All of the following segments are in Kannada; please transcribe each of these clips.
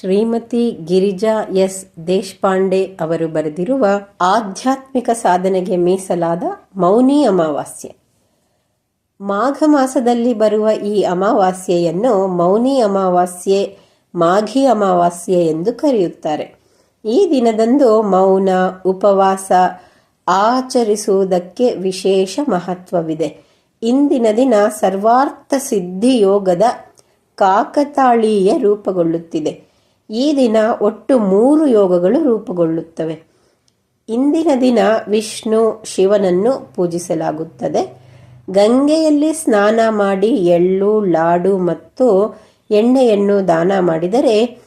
ಶ್ರೀಮತಿ ಗಿರಿಜಾ ಎಸ್. ದೇಶಪಾಂಡೆ ಅವರು ಬರೆದಿರುವ ಆಧ್ಯಾತ್ಮಿಕ ಸಾಧನೆಗೆ ಮೀಸಲಾದ ಮೌನಿ ಅಮಾವಾಸ್ಯೆ. ಮಾಘ ಮಾಸದಲ್ಲಿ ಬರುವ ಈ ಅಮಾವಾಸ್ಯೆಯನ್ನು ಮೌನಿ ಅಮಾವಾಸ್ಯೆ, ಮಾಘಿ ಅಮಾವಾಸ್ಯೆ ಎಂದು ಕರೆಯುತ್ತಾರೆ. ಈ ದಿನದಂದು ಮೌನ, ಉಪವಾಸ ಆಚರಿಸುವುದಕ್ಕೆ ವಿಶೇಷ ಮಹತ್ವವಿದೆ. ಇಂದಿನ ದಿನ ಸರ್ವಾರ್ಥ ಸಿದ್ಧಿ ಯೋಗದ ಕಾಕತಾಳೀಯ ರೂಪುಗೊಳ್ಳುತ್ತಿದೆ. ಈ ದಿನ ಒಟ್ಟು ಮೂರು ಯೋಗಗಳು ರೂಪುಗೊಳ್ಳುತ್ತವೆ. ಇಂದಿನ ದಿನ ವಿಷ್ಣು ಶಿವನನ್ನು ಪೂಜಿಸಲಾಗುತ್ತದೆ. ಗಂಗೆಯಲ್ಲಿ ಸ್ನಾನ ಮಾಡಿ ಎಳ್ಳು, ಲಾಡು ಮತ್ತು ಎಣ್ಣೆಯನ್ನು ದಾನ ಮಾಡಿದರೆ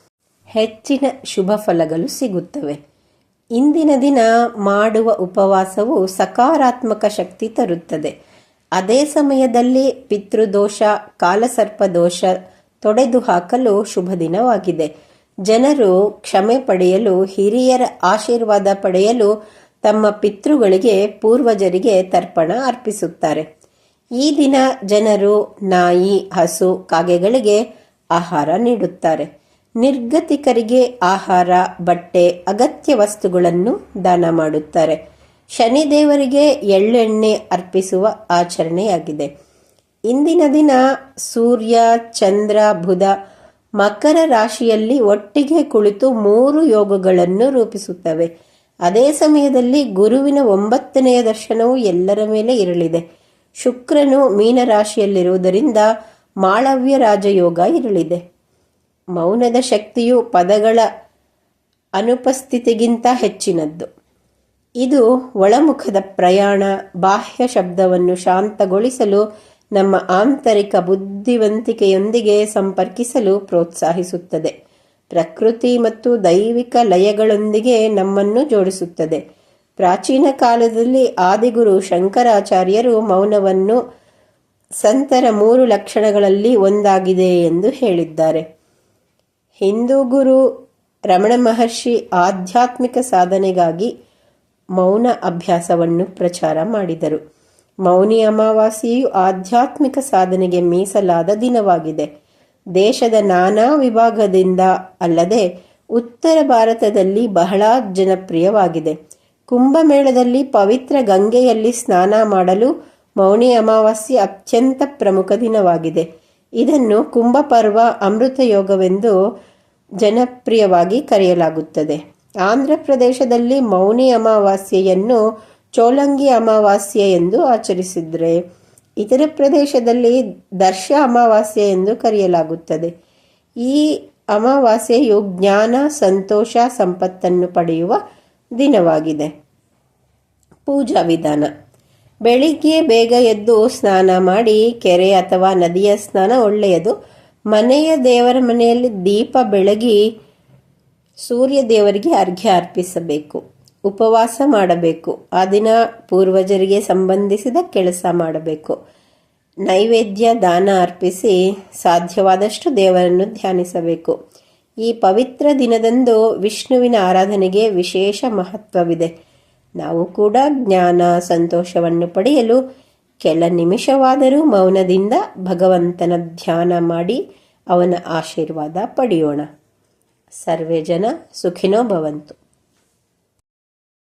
ಹೆಚ್ಚಿನ ಶುಭ ಫಲಗಳು ಸಿಗುತ್ತವೆ. ಇಂದಿನ ದಿನ ಮಾಡುವ ಉಪವಾಸವು ಸಕಾರಾತ್ಮಕ ಶಕ್ತಿ ತರುತ್ತದೆ. ಅದೇ ಸಮಯದಲ್ಲಿ ಪಿತೃದೋಷ ಕಾಲಸರ್ಪ ದೋಷ ತೊಡೆದು ಹಾಕಲು ಶುಭ ದಿನವಾಗಿದೆ. ಜನರು ಕ್ಷಮೆ ಪಡೆಯಲು, ಹಿರಿಯರ ಆಶೀರ್ವಾದ ಪಡೆಯಲು ತಮ್ಮ ಪಿತೃಗಳಿಗೆ, ಪೂರ್ವಜರಿಗೆ ತರ್ಪಣ ಅರ್ಪಿಸುತ್ತಾರೆ. ಈ ದಿನ ಜನರು ನಾಯಿ, ಹಸು, ಕಾಗೆಗಳಿಗೆ ಆಹಾರ ನೀಡುತ್ತಾರೆ. ನಿರ್ಗತಿಕರಿಗೆ ಆಹಾರ, ಬಟ್ಟೆ, ಅಗತ್ಯ ವಸ್ತುಗಳನ್ನು ದಾನ ಮಾಡುತ್ತಾರೆ. ಶನಿದೇವರಿಗೆ ಎಳ್ಳೆಣ್ಣೆ ಅರ್ಪಿಸುವ ಆಚರಣೆಯಾಗಿದೆ. ಇಂದಿನ ದಿನ ಸೂರ್ಯ, ಚಂದ್ರ, ಬುಧ ಮಕರ ರಾಶಿಯಲ್ಲಿ ಒಟ್ಟಿಗೆ ಕುಳಿತು ಮೂರು ಯೋಗಗಳನ್ನು ರೂಪಿಸುತ್ತವೆ. ಅದೇ ಸಮಯದಲ್ಲಿ ಗುರುವಿನ ಒಂಬತ್ತನೆಯ ದರ್ಶನವು ಎಲ್ಲರ ಮೇಲೆ ಇರಲಿದೆ. ಶುಕ್ರನು ಮೀನರಾಶಿಯಲ್ಲಿರುವುದರಿಂದ ಮಾಳವ್ಯ ರಾಜಯೋಗ ಇರಲಿದೆ. ಮೌನದ ಶಕ್ತಿಯು ಪದಗಳ ಅನುಪಸ್ಥಿತಿಗಿಂತ ಹೆಚ್ಚಿನದ್ದು. ಇದು ಒಳಮುಖದ ಪ್ರಯಾಣ, ಬಾಹ್ಯ ಶಬ್ದವನ್ನು ಶಾಂತಗೊಳಿಸಲು ನಮ್ಮ ಆಂತರಿಕ ಬುದ್ಧಿವಂತಿಕೆಯೊಂದಿಗೆ ಸಂಪರ್ಕಿಸಲು ಪ್ರೋತ್ಸಾಹಿಸುತ್ತದೆ. ಪ್ರಕೃತಿ ಮತ್ತು ದೈವಿಕ ಲಯಗಳೊಂದಿಗೆ ನಮ್ಮನ್ನು ಜೋಡಿಸುತ್ತದೆ. ಪ್ರಾಚೀನ ಕಾಲದಲ್ಲಿ ಆದಿಗುರು ಶಂಕರಾಚಾರ್ಯರು ಮೌನವನ್ನು ಸಂತರ ಮೂರು ಲಕ್ಷಣಗಳಲ್ಲಿ ಒಂದಾಗಿದೆ ಎಂದು ಹೇಳಿದ್ದಾರೆ. ಹಿಂದೂ ಗುರು ರಮಣ ಮಹರ್ಷಿ ಆಧ್ಯಾತ್ಮಿಕ ಸಾಧನೆಗಾಗಿ ಮೌನ ಅಭ್ಯಾಸವನ್ನು ಪ್ರಚಾರ ಮಾಡಿದರು. ಮೌನಿ ಅಮಾವಾಸ್ಯೆಯು ಆಧ್ಯಾತ್ಮಿಕ ಸಾಧನೆಗೆ ಮೀಸಲಾದ ದಿನವಾಗಿದೆ. ದೇಶದ ನಾನಾ ವಿಭಾಗದಿಂದ ಅಲ್ಲದೆ ಉತ್ತರ ಭಾರತದಲ್ಲಿ ಬಹಳ ಜನಪ್ರಿಯವಾಗಿದೆ. ಕುಂಭಮೇಳದಲ್ಲಿ ಪವಿತ್ರ ಗಂಗೆಯಲ್ಲಿ ಸ್ನಾನ ಮಾಡಲು ಮೌನಿ ಅಮಾವಾಸ್ಯೆ ಅತ್ಯಂತ ಪ್ರಮುಖ ದಿನವಾಗಿದೆ. ಇದನ್ನು ಕುಂಭಪರ್ವ ಅಮೃತ ಯೋಗವೆಂದು ಜನಪ್ರಿಯವಾಗಿ ಕರೆಯಲಾಗುತ್ತದೆ. ಆಂಧ್ರ ಪ್ರದೇಶದಲ್ಲಿ ಮೌನಿ ಅಮಾವಾಸ್ಯೆಯನ್ನು ಚೋಲಂಗಿ ಅಮಾವಾಸ್ಯೆ ಎಂದು ಆಚರಿಸಿದರೆ ಇತರ ಪ್ರದೇಶದಲ್ಲಿ ದರ್ಶ ಅಮಾವಾಸ್ಯೆ ಎಂದು ಕರೆಯಲಾಗುತ್ತದೆ. ಈ ಅಮಾವಾಸ್ಯೆಯು ಜ್ಞಾನ, ಸಂತೋಷ, ಸಂಪತ್ತನ್ನು ಪಡೆಯುವ ದಿನವಾಗಿದೆ. ಪೂಜಾ ವಿಧಾನ. ಬೆಳಿಗ್ಗೆ ಬೇಗ ಎದ್ದು ಸ್ನಾನ ಮಾಡಿ ಕೆರೆ ಅಥವಾ ನದಿಯ ಸ್ನಾನ ಒಳ್ಳೆಯದು. ಮನೆಯ ದೇವರ ಮನೆಯಲ್ಲಿ ದೀಪ ಬೆಳಗಿ ಸೂರ್ಯ ದೇವರಿಗೆ ಅರ್ಘ್ಯ ಅರ್ಪಿಸಬೇಕು. ಉಪವಾಸ ಮಾಡಬೇಕು. ಆ ದಿನ ಪೂರ್ವಜರಿಗೆ ಸಂಬಂಧಿಸಿದ ಕೆಲಸ ಮಾಡಬೇಕು. ನೈವೇದ್ಯ ದಾನ ಅರ್ಪಿಸಿ ಸಾಧ್ಯವಾದಷ್ಟು ದೇವರನ್ನು ಧ್ಯಾನಿಸಬೇಕು. ಈ ಪವಿತ್ರ ದಿನದಂದು ವಿಷ್ಣುವಿನ ಆರಾಧನೆಗೆ ವಿಶೇಷ ಮಹತ್ವವಿದೆ. ನಾವು ಕೂಡ ಜ್ಞಾನ ಸಂತೋಷವನ್ನು ಪಡೆಯಲು ಕೆಲ ನಿಮಿಷವಾದರೂ ಮೌನದಿಂದ ಭಗವಂತನ ಧ್ಯಾನ ಮಾಡಿ ಅವನ ಆಶೀರ್ವಾದ ಪಡೆಯೋಣ. ಸರ್ವೇ ಜನ ಸುಖಿನೋ ಭವಂತು.